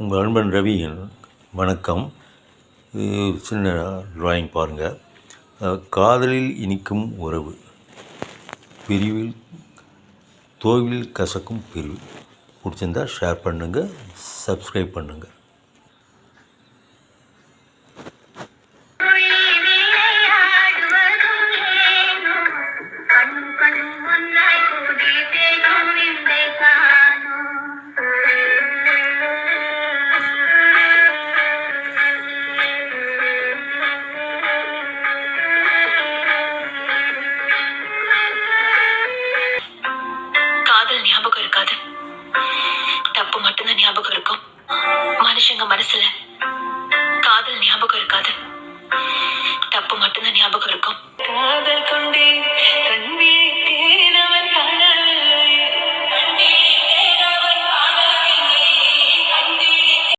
உங்கள் அன்பன் ரவி வணக்கம். இது சின்ன ட்ராயிங் பாருங்கள் காதலில் இனிக்கும் உறவு. பிரிவில் தோவில் கசக்கும் பிரிவு. பிடிச்சிருந்தா ஷேர் பண்ணுங்கள் சப்ஸ்கிரைப் பண்ணுங்கள் இருக்காது தப்பு மட்டும்தான் ஞாபகம் இருக்கும். மனுஷங்க மனசுல காதல் ஞாபகம் இருக்காது. தப்பு மட்டும்தான் ஞாபகம் இருக்கும்.